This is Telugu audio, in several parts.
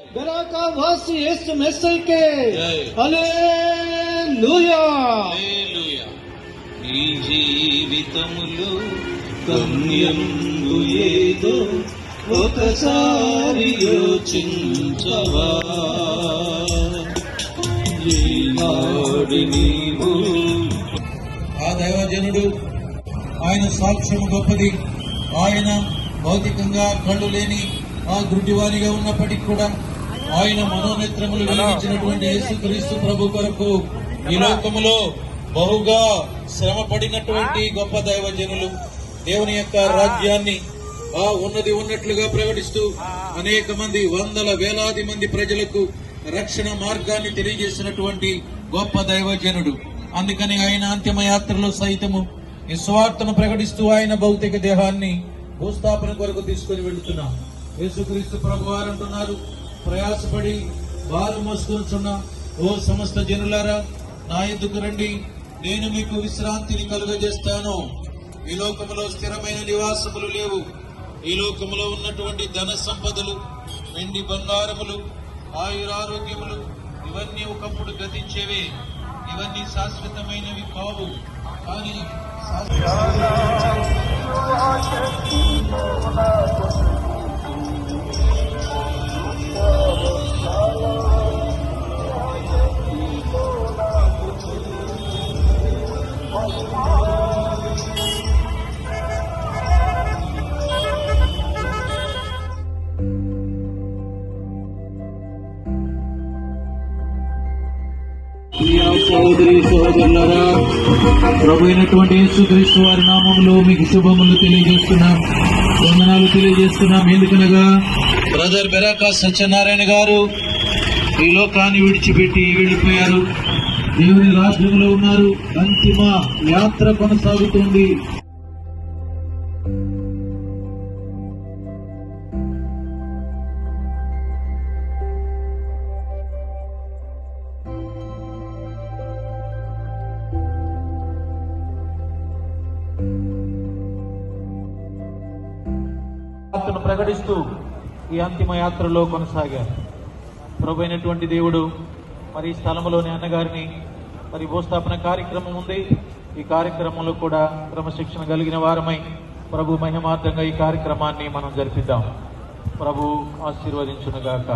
గరాకా వాసి యేసు మెస్సైకే జై. హల్లెలూయా హల్లెలూయా. ఈ జీవితములో గమ్యము ఏదో ఒకసారి యోచించవా ఈనాడు నీవు ఆ దైవజనుడు ఆయన సాక్ష్యం గొప్పది ఆయన భౌతికంగా కళ్ళు లేని ఆ గుడ్డివారిగా ఉన్నప్పటికీ కూడా ఆయన మనోనేత్రములు వెలిగించినటువంటి యేసుక్రీస్తు ప్రభు కొరకు ఈ లోకములో బహుగా శ్రమ పడినటువంటి గొప్ప దైవజనులు దేవుని యొక్క రాజ్యాన్ని ఆ ఉన్నది ఉన్నట్లుగా ప్రకటిస్తూ అనేక మంది వందల వేలాది మంది ప్రజలకు రక్షణ మార్గాన్ని తెలియజేసినటువంటి గొప్ప దైవజనుడు. అందుకని ఆయన అంతిమ యాత్రలో సైతము ఈ స్వార్థను ప్రకటిస్తూ ఆయన భౌతిక దేహాన్ని భూస్థాపన కొరకు తీసుకొని వెళుతున్నాం. యేసుక్రీస్తు ప్రభు వారు అంటున్నారు ప్రయాసపడి భారం మోసుకొనుచున్న ఓ సమస్త జనులారా నా ఎందుకు రండి? నేను మీకు విశ్రాంతిని కలుగజేస్తాను. ఈ లోకములో స్థిరమైన నివాసములు లేవు. ఈ లోకములో ఉన్నటువంటి ధన సంపదలు వెండి బంగారములు ఆయురారోగ్యములు ఇవన్నీ ఒకప్పుడు గతించేవే. ఇవన్నీ శాశ్వతమైనవి కావు. కానీ సోదరి సోదరులరా ప్రభు అయినటువంటి యేసుక్రీస్తు వారి నామంలో మీకు శుభములు తెలియజేస్తున్నాం వందనాలు తెలియజేస్తున్నాం. ఎందుకనగా బ్రదర్ బెరాకా సత్యనారాయణ గారు ఈ లోకాన్ని విడిచిపెట్టి వెళ్ళిపోయారు. దేవుని రాజ్యంలో ఉన్నారు. అంతిమ యాత్ర కొనసాగుతుంది. ప్రకటిస్తూ ఈ అంతిమ యాత్రలో కొనసాగారు. ప్రభు అయినటువంటి దేవుడు మరి ఈ స్థలంలోని అన్నగారిని మరి భూస్థాపన కార్యక్రమం ఉంది. ఈ కార్యక్రమంలో కూడా క్రమశిక్షణ కలిగిన వారమై ప్రభు మహిమార్థంగా ఈ కార్యక్రమాన్ని మనం జరిపిద్దాం. ప్రభు ఆశీర్వదించునుగాక.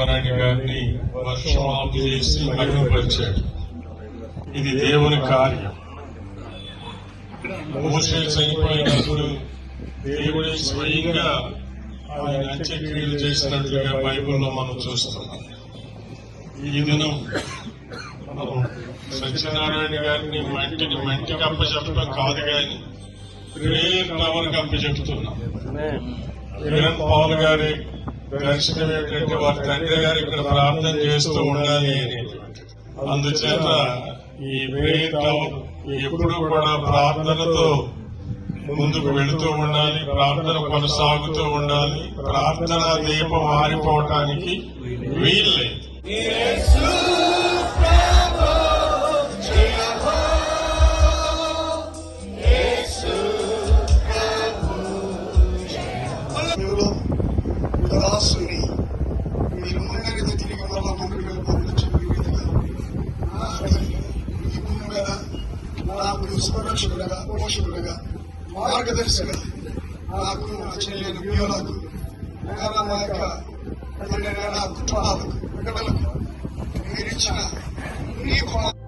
నారాయణ గారిని వర్షమాపు చేసి మహిమపరిచాడు ఇది దేవుని కార్యం. మోసే చనిపోయినప్పుడు దేవుడే స్వయంగా ఆయన అంత్యక్రియలు చేసినట్లుగా బైబిల్లో మనం చూస్తున్నాం ఈ దినం మనం సత్యనారాయణ గారిని మంటిని మంటికి అప్పచెప్పడం కాదు కానీ ప్రేయర్ టవర్కి అప్పచెప్తున్నాం కిరణ్ పవన్ గారి దర్శనం ఏంటంటే వారి తండ్రి గారు ఇక్కడ ప్రార్థన చేస్తూ ఉండాలి అని. అందుచేత ఈ ప్రేయర్ ఎప్పుడు కూడా ప్రార్థనతో ముందుకు వెళుతూ ఉండాలి ప్రార్థన కొనసాగుతూ ఉండాలి ప్రార్థన దీపం దాసుని మీరు ముందరికి తిరిగి మళ్ళా ముందుకు నిపుణుడగా నాకు స్వరక్షకుడగా పోషకుడగా మార్గదర్శిగా నాకు నా చెల్లెని వ్యూలకు నా యొక్క నా కుటుంబాలకు బిడ్డలకు మీరిచ్చిన మీ కుమార్